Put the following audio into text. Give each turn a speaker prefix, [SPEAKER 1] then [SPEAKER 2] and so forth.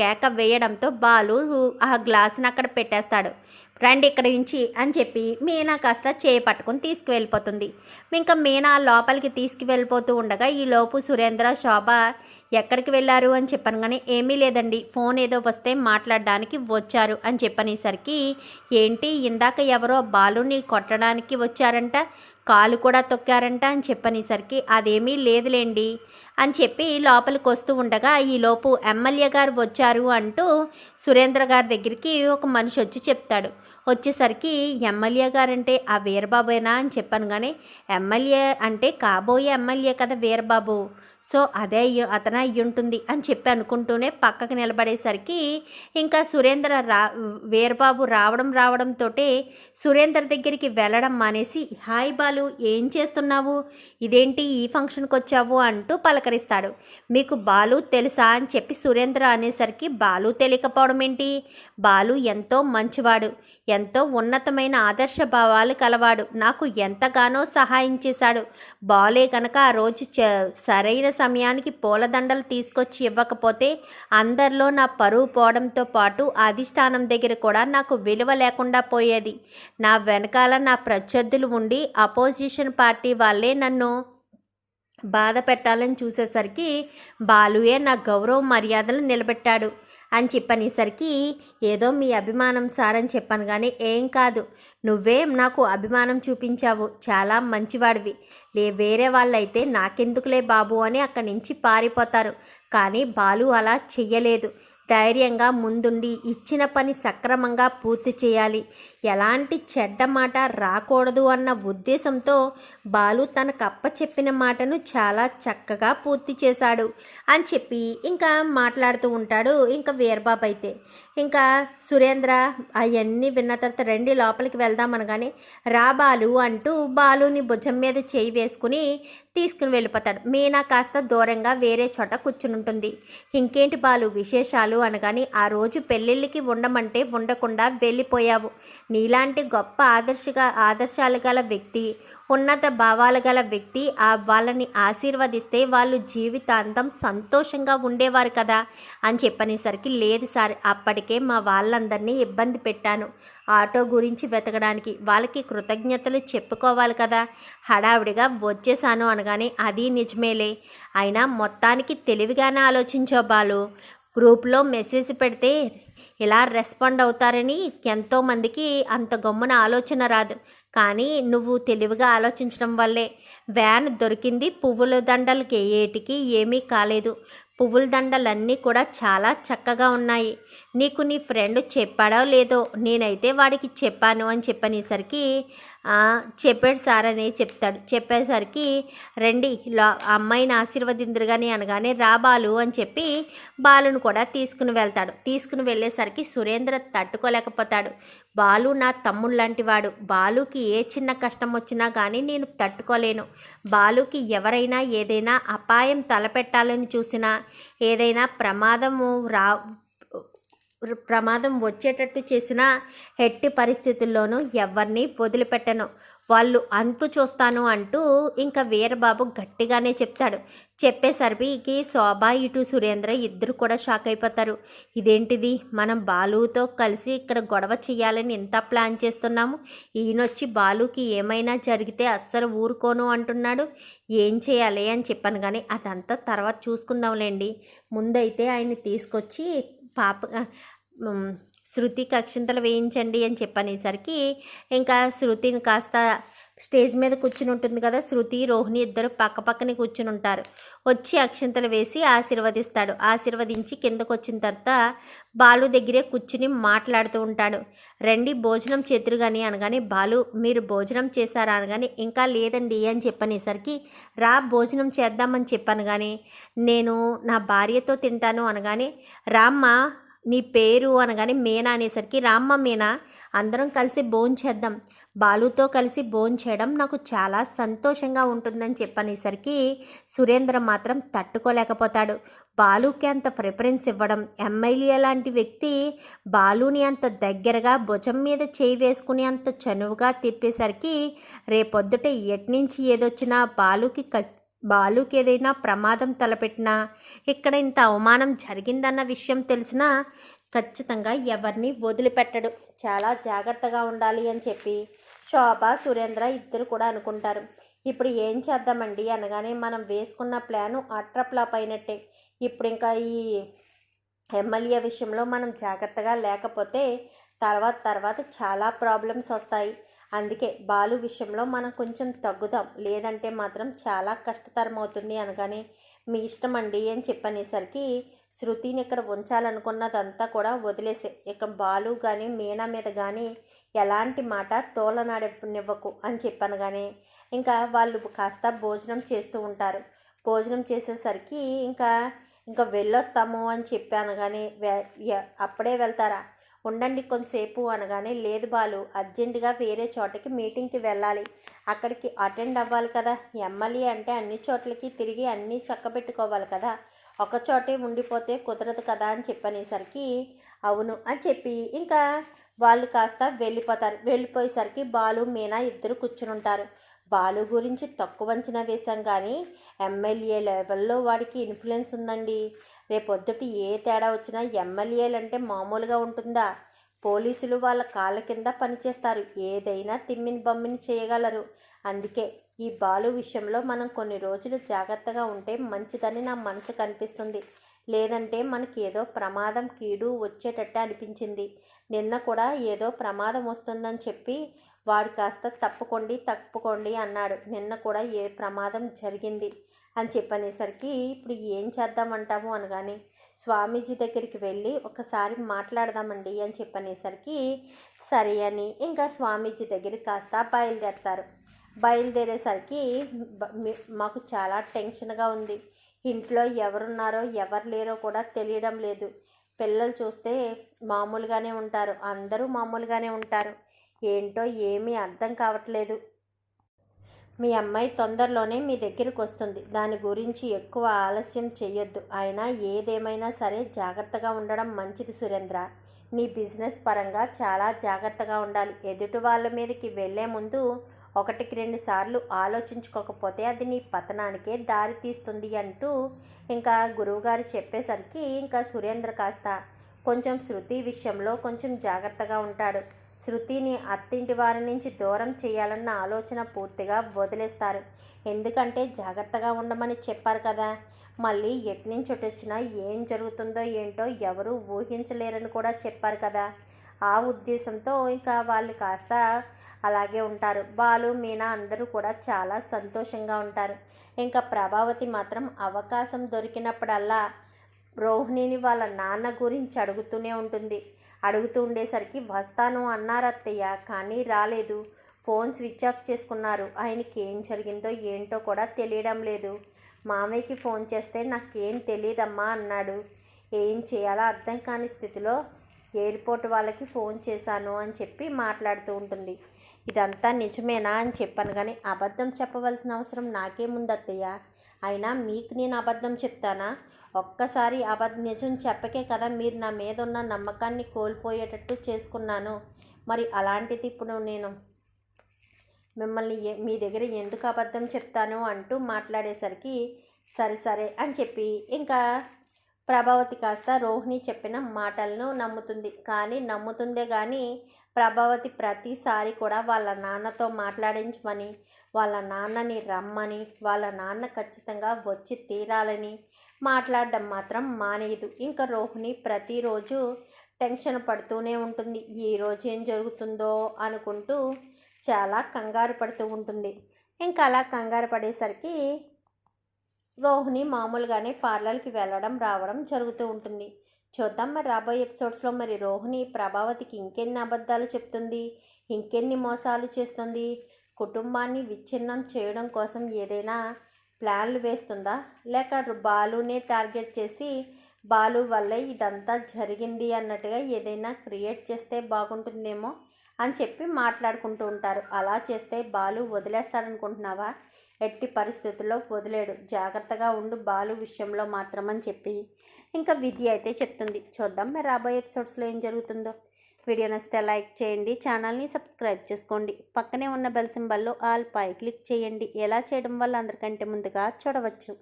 [SPEAKER 1] కేక వేయడంతో బాలు ఆ గ్లాసును అక్కడ పెట్టేస్తాడు. రండి ఇక్కడి నుంచి అని చెప్పి మీనా కాస్త చేయి పట్టుకొని తీసుకువెళ్ళిపోతుంది. ఇంకా మీనా లోపలికి తీసుకువెళ్ళిపోతూ ఉండగా ఈ లోపు సురేంద్ర శోభ ఎక్కడికి వెళ్ళారు అని చెప్పాను కానీ ఏమీ లేదండి. ఫోన్ ఏదో వస్తే మాట్లాడడానికి వచ్చారు అని చెప్పనేసరికి ఏంటి ఇందాక ఎవరో బాలుని కొట్టడానికి వచ్చారంట. కాలు కూడా తొక్కారంట అని చెప్పనేసరికి అదేమీ లేదులేండి అని చెప్పి లోపలికి వస్తూ ఉండగా ఈలోపు ఎమ్మెల్యే గారు వచ్చారు అంటూ సురేంద్ర గారి దగ్గరికి ఒక మనిషి వచ్చి చెప్తాడు. వచ్చేసరికి ఎమ్మెల్యే గారంటే ఆ వీరబాబేనా? అని చెప్పాను కానీ ఎమ్మెల్యే అంటే కాబోయే ఎమ్మెల్యే కదా వీరబాబు. సో అదే అయ్యి అతనే అయ్యి ఉంటుంది అని చెప్పి అనుకుంటూనే పక్కకు నిలబడేసరికి ఇంకా సురేంద్ర రా వీరబాబు రావడం రావడంతో సురేంద్ర దగ్గరికి వెళ్ళడం మానేసి హాయ్ బాలు ఏం చేస్తున్నావు? ఇదేంటి ఈ ఫంక్షన్కి వచ్చావు? అంటూ పలకరిస్తాడు. మీకు బాలు తెలుసా? అని చెప్పి సురేంద్ర అనేసరికి బాలు తెలియకపోవడం ఏంటి? బాలు ఎంతో మంచివాడు ఎంతో ఉన్నతమైన ఆదర్శ భావాలు కలవాడు నాకు ఎంతగానో సహాయం చేశాడు. బాలే కనుక ఆ రోజు చ సరైన సమయానికి పూలదండలు తీసుకొచ్చి ఇవ్వకపోతే అందరిలో నా పరువు పోవడంతో పాటు అధిష్టానం దగ్గర కూడా నాకు విలువ లేకుండా పోయేది. నా వెనకాల నా ప్రత్యర్థులు ఉండి అపోజిషన్ పార్టీ వాళ్ళే నన్ను బాధ పెట్టాలని చూసేసరికి బాలుయే నా గౌరవ మర్యాదలు నిలబెట్టాడు. అని చెప్పనేసరికి ఏదో మీ అభిమానం సార్ అని చెప్పాను కానీ ఏం కాదు. నువ్వే నాకు అభిమానం చూపించావు. చాలా మంచివాడివి. లే వేరే వాళ్ళైతే నాకెందుకులే బాబు అని అక్కడి నుంచి పారిపోతారు. కానీ బాలు అలా చెయ్యలేదు. ధైర్యంగా ముందుండి ఇచ్చిన పని సక్రమంగా పూర్తి చేయాలి. ఎలాంటి చెడ్డ మాట రాకూడదు అన్న ఉద్దేశంతో బాలు తన కప్ప చెప్పిన మాటను చాలా చక్కగా పూర్తి చేశాడు అని చెప్పి ఇంకా మాట్లాడుతూ ఉంటాడు ఇంకా వీరబాబు అయితే. ఇంకా సురేంద్ర అవన్నీ విన్న తర్వాత రండి లోపలికి వెళ్దాం అనగానే రా బాలు అంటూ బాలుని భుజం మీద చేయి వేసుకుని తీసుకుని వెళ్ళిపోతాడు. మీనా కాస్త దూరంగా వేరే చోట కూర్చుని ఉంటుంది. ఇంకేంటి బాలు విశేషాలు అనగాని ఆ రోజు పెళ్ళిళ్ళకి ఉండమంటే ఉండకుండా వెళ్ళిపోయావు. నీలాంటి గొప్ప ఆదర్శగా ఆదర్శాలు గల వ్యక్తి ఉన్నత భావాలు గల వ్యక్తి ఆ వాళ్ళని ఆశీర్వదిస్తే వాళ్ళు జీవితాంతం సంతోషంగా ఉండేవారు కదా అని చెప్పనేసరికి లేదు సార్ అప్పటికే మా వాళ్ళందరినీ ఇబ్బంది పెట్టాను. ఆటో గురించి వెతకడానికి వాళ్ళకి కృతజ్ఞతలు చెప్పుకోవాలి కదా. హడావిడిగా వచ్చేసాను అనగానే అది నిజమేలే. అయినా మొత్తానికి తెలివిగానే ఆలోచించో బాలు. గ్రూప్లో మెసేజ్ పెడితే ఇలా రెస్పాండ్ అవుతారని ఎంతోమందికి అంత గమ్మున ఆలోచన రాదు. కానీ నువ్వు తెలివిగా ఆలోచించడం వల్లే వ్యాన్ దొరికింది పువ్వుల దండలకి. ఏటికి ఏమీ కాలేదు. పువ్వుల దండలన్నీ కూడా చాలా చక్కగా ఉన్నాయి. నీకు నీ ఫ్రెండ్ చెప్పాడో లేదో నేనైతే వాడికి చెప్పాను అని చెప్పనేసరికి చెప్పాడు సార్ అని చెప్తాడు. చెప్పేసరికి రండి లా అమ్మాయిని ఆశీర్వదిందురుగాని అనగానే రా బాలు అని చెప్పి బాలును కూడా తీసుకుని వెళ్తాడు. తీసుకుని వెళ్ళేసరికి సురేంద్ర తట్టుకోలేకపోతాడు. బాలు నా తమ్ముడు లాంటివాడు. బాలుకి ఏ చిన్న కష్టం వచ్చినా కానీ నేను తట్టుకోలేను. బాలుకి ఎవరైనా ఏదైనా అపాయం తలపెట్టాలని చూసినా ఏదైనా ప్రమాదము రా ప్రమాదం వచ్చేటట్టు చేసిన ఎట్టి పరిస్థితుల్లోనూ ఎవరిని వదిలిపెట్టను. వాళ్ళు అంటూ చూస్తాను అంటూ ఇంకా వీరబాబు గట్టిగానే చెప్తాడు. చెప్పేసరికి శోభ ఇటు సురేంద్ర ఇద్దరు కూడా షాక్ అయిపోతారు. ఇదేంటిది? మనం బాలుతో కలిసి ఇక్కడ గొడవ చేయాలని ఎంత ప్లాన్ చేస్తున్నాము? ఈయనొచ్చి బాలుకి ఏమైనా జరిగితే అస్సలు ఊరుకోను అంటున్నాడు. ఏం చేయాలి అని చెప్పాను కానీ అదంతా తర్వాత చూసుకుందాంలేండి. ముందైతే ఆయన తీసుకొచ్చి పాప శృతి కక్షింతలు వేయించండి అని చెప్పనేసరికి ఇంకా శృతిని కాస్త స్టేజ్ మీద కూర్చుని ఉంటుంది కదా శృతి రోహిణి ఇద్దరు పక్క పక్కనే కూర్చుని ఉంటారు. వచ్చి అక్షంతలు వేసి ఆశీర్వదిస్తాడు. ఆశీర్వదించి కిందకు వచ్చిన తర్వాత బాలు దగ్గరే కూర్చుని మాట్లాడుతూ ఉంటాడు. రండి భోజనం చేతురు కానీ అనగానే బాలు మీరు భోజనం చేశారా అనగానే ఇంకా లేదండి అని చెప్పనేసరికి రా భోజనం చేద్దామని చెప్పాను కానీ నేను నా భార్యతో తింటాను అనగానే రామ్మ నీ పేరు అనగానే మీనా అనేసరికి రామ్మ మీనా అందరం కలిసి భోంచేద్దాం బాలుతో కలిసి భోంచేయడం నాకు చాలా సంతోషంగా ఉంటుందని చెప్పనేసరికి సురేంద్ర మాత్రం తట్టుకోలేకపోతాడు. బాలుకి అంత ప్రిఫరెన్స్ ఇవ్వడం ఎమ్మెల్యే లాంటి వ్యక్తి బాలుని అంత దగ్గరగా భుజం మీద చేయి వేసుకుని అంత చనువుగా తిప్పేసరికి రేపొద్దుట ఎట్నుంచి ఏదొచ్చినా బాలుకి బాలుకి ఏదైనా ప్రమాదం తలపెట్టినా ఇక్కడ ఇంత అవమానం జరిగిందన్న విషయం తెలిసినా ఖచ్చితంగా ఎవరిని వదిలిపెట్టడు. చాలా జాగ్రత్తగా ఉండాలి అని చెప్పి శోభ సురేంద్ర ఇద్దరు కూడా అనుకుంటారు. ఇప్పుడు ఏం చేద్దామండి అనగానే మనం వేసుకున్న ప్లాను అట్రప్లాప్ అయినట్టే. ఇప్పుడు ఇంకా ఈ ఎమ్మెల్యే విషయంలో మనం జాగ్రత్తగా లేకపోతే తర్వాత తర్వాత చాలా ప్రాబ్లమ్స్ వస్తాయి. అందుకే బాలు విషయంలో మనం కొంచెం తగ్గుదాం. లేదంటే మాత్రం చాలా కష్టతరం అవుతుంది అనగానే మీ ఇష్టం అండి అని చెప్పనేసరికి శృతిని ఇక్కడ ఉంచాలనుకున్నదంతా కూడా వదిలేసే. ఇక బాలు కానీ మీనా మీద కానీ ఎలాంటి మాట తోలనాడనివ్వకు అని చెప్పనగానే ఇంకా వాళ్ళు కాస్త భోజనం చేస్తూ ఉంటారు. భోజనం చేసేసరికి ఇంకా ఇంకా వెళ్ళొస్తాము అని చెప్పాను కానీ అప్పుడే వెళ్తారా? ఉండండి కొంతసేపు అనగానే లేదు బాలు అర్జెంటుగా వేరే చోటకి మీటింగ్కి వెళ్ళాలి. అక్కడికి అటెండ్ అవ్వాలి కదా. ఎమ్మెల్యే అంటే అన్ని చోట్లకి తిరిగి అన్నీ చక్కబెట్టుకోవాలి కదా. ఒక చోటే ఉండిపోతే కుదరదు కదా అని చెప్పనేసరికి అవును అని చెప్పి ఇంకా వాళ్ళు కాస్త వెళ్ళిపోతారు. వెళ్ళిపోయేసరికి బాలు మీనా ఇద్దరు కూర్చుని ఉంటారు బాలు గురించి తక్కువ అంచనా వేశాం కానీ ఎమ్మెల్యే లెవెల్లో వాడికి ఇన్ఫ్లుయెన్స్ ఉందండి. రేపొద్దుటి ఏ తేడా వచ్చినా ఎమ్మెల్యేలు అంటే మామూలుగా ఉంటుందా? పోలీసులు వాళ్ళ కాళ్ళ కింద పనిచేస్తారు ఏదైనా తిమ్మిని బమ్మిని చేయగలరు. అందుకే ఈ బాలు విషయంలో మనం కొన్ని రోజులు జాగ్రత్తగా ఉంటే మంచిదని నా మనసు కనిపిస్తుంది. లేదంటే మనకి ఏదో ప్రమాదం కీడు వచ్చేటట్టు అనిపించింది. నిన్న కూడా ఏదో ప్రమాదం వస్తుందని చెప్పి వాడు కాస్త తప్పుకోండి తప్పుకోండి అన్నాడు. నిన్న కూడా ఏ ప్రమాదం జరిగింది అని చెప్పనేసరికి ఇప్పుడు ఏం చేద్దామంటాము అనగానే స్వామీజీ దగ్గరికి వెళ్ళి ఒకసారి మాట్లాడదామండి అని చెప్పనేసరికి సరే అని ఇంకా స్వామీజీ దగ్గరికి కాస్త బయలుదేరతారు. బయలుదేరేసరికి మాకు చాలా టెన్షన్గా ఉంది. ఇంట్లో ఎవరున్నారో ఎవరు లేరో కూడా తెలియడం లేదు. పిల్లలు చూస్తే మామూలుగానే ఉంటారు. అందరూ మామూలుగానే ఉంటారు. ఏంటో ఏమీ అర్థం కావట్లేదు. మీ అమ్మాయి తొందరలోనే మీ దగ్గరికి వస్తుంది. దాని గురించి ఎక్కువ ఆలస్యం చేయొద్దు అయినా ఏదేమైనా సరే జాగ్రత్తగా ఉండడం మంచిది సురేంద్ర. నీ బిజినెస్ పరంగా చాలా జాగ్రత్తగా ఉండాలి. ఎదుటి వాళ్ళ మీదకి వెళ్ళే ముందు ఒకటికి రెండు సార్లు ఆలోచించుకోకపోతే అది నీ పతనానికే దారి తీస్తుంది అంటూ ఇంకా గురువుగారు చెప్పేసరికి ఇంకా సురేంద్ర కాస్త కొంచెం శృతి విషయంలో కొంచెం జాగ్రత్తగా ఉంటాడు. శృతిని అత్తింటి వారి నుంచి దూరం చేయాలన్న ఆలోచన పూర్తిగా వదిలేస్తారు. ఎందుకంటే జాగ్రత్తగా ఉండమని చెప్పారు కదా. మళ్ళీ ఎట్నుంచి వచ్చినా ఏం జరుగుతుందో ఏంటో ఎవరూ ఊహించలేరని కూడా చెప్పారు కదా. ఆ ఉద్దేశంతో ఇంకా వాళ్ళు కాస్త అలాగే ఉంటారు. బాలు మీనా అందరూ కూడా చాలా సంతోషంగా ఉంటారు. ఇంకా ప్రభావతి మాత్రం అవకాశం దొరికినప్పుడల్లా రోహిణిని వాళ్ళ నాన్న గురించి అడుగుతూనే ఉంటుంది. అడుగుతూ ఉండేసరికి వస్తాను అన్నారత్తయ్య కానీ రాలేదు. ఫోన్ స్విచ్ ఆఫ్ చేసుకున్నారు. ఆయనకి ఏం జరిగిందో ఏంటో కూడా తెలియడం లేదు. మామయ్యకి ఫోన్ చేస్తే నాకేం తెలియదమ్మా అన్నాడు. ఏం చేయాలో అర్థం కాని స్థితిలో ఎయిర్పోర్ట్ వాళ్ళకి ఫోన్ చేశాను అని చెప్పి మాట్లాడుతూ ఉంటుంది. ఇదంతా నిజమేనా అని చెప్పాను కానీ అబద్ధం చెప్పవలసిన అవసరం నాకేముంది అత్తయ్య. అయినా మీకు నేను అబద్ధం చెప్తానా? ఒక్కసారి అబద్ధ నిజం చెప్పకే కదా మీరు నా మీద ఉన్న నమ్మకాన్ని కోల్పోయేటట్టు చేసుకున్నాను. మరి అలాంటిది ఇప్పుడు నేను మిమ్మల్ని మీ దగ్గర ఎందుకు అబద్ధం చెప్తాను అంటూ మాట్లాడేసరికి సరే సరే అని చెప్పి ఇంకా ప్రభావతి కాస్త రోహిణి చెప్పిన మాటలను నమ్ముతుంది. కానీ నమ్ముతుందే కానీ ప్రభావతి ప్రతిసారి కూడా వాళ్ళ నాన్నతో మాట్లాడించమని వాళ్ళ నాన్నని రమ్మని వాళ్ళ నాన్న ఖచ్చితంగా వచ్చి తీరాలని మాట్లాడడం మాత్రం మానేయదు. ఇంకా రోహిణి ప్రతిరోజు టెన్షన్ పడుతూనే ఉంటుంది. ఈ రోజు ఏం జరుగుతుందో అనుకుంటూ చాలా కంగారు పడుతూ ఉంటుంది. ఇంకా అలా కంగారు పడేసరికి రోహిణి మామూలుగానే పార్లర్కి వెళ్ళడం రావడం జరుగుతూ ఉంటుంది. చూద్దాం మరి రాబోయే ఎపిసోడ్స్లో మరి రోహిణి ప్రభావతికి ఇంకెన్ని అబద్ధాలు చెప్తుంది ఇంకెన్ని మోసాలు చేస్తుంది కుటుంబాన్ని విచ్ఛిన్నం చేయడం కోసం ఏదైనా ప్లాన్లు వేస్తుందా? లేక బాలునే టార్గెట్ చేసి బాలు వల్లే ఇదంతా జరిగింది అన్నట్టుగా ఏదైనా క్రియేట్ చేస్తే బాగుంటుందేమో? అని చెప్పి మాట్లాడుకుంటూ ఉంటారు. అలా చేస్తే బాలు వదిలేస్తాడనుకుంటున్నావా ఎట్టి పరిస్థితుల్లో వదిలేడు. జాగ్రత్తగా ఉండు బాలు విషయంలో మాత్రమని చెప్పి ఇంకా విధి అయితే చెప్తుంది. చూద్దాం మరి రాబోయే ఎపిసోడ్స్లో ఏం జరుగుతుందో. వీడియో నచ్చితే లైక్ చేయండి ఛానల్ని సబ్స్క్రైబ్ చేసుకోండి. పక్కనే ఉన్న బెల్ సింబల్లో ఆల్ పై క్లిక్ చేయండి. ఎలా చేయడం వల్ల అందరికంటే ముందుగా చూడవచ్చు.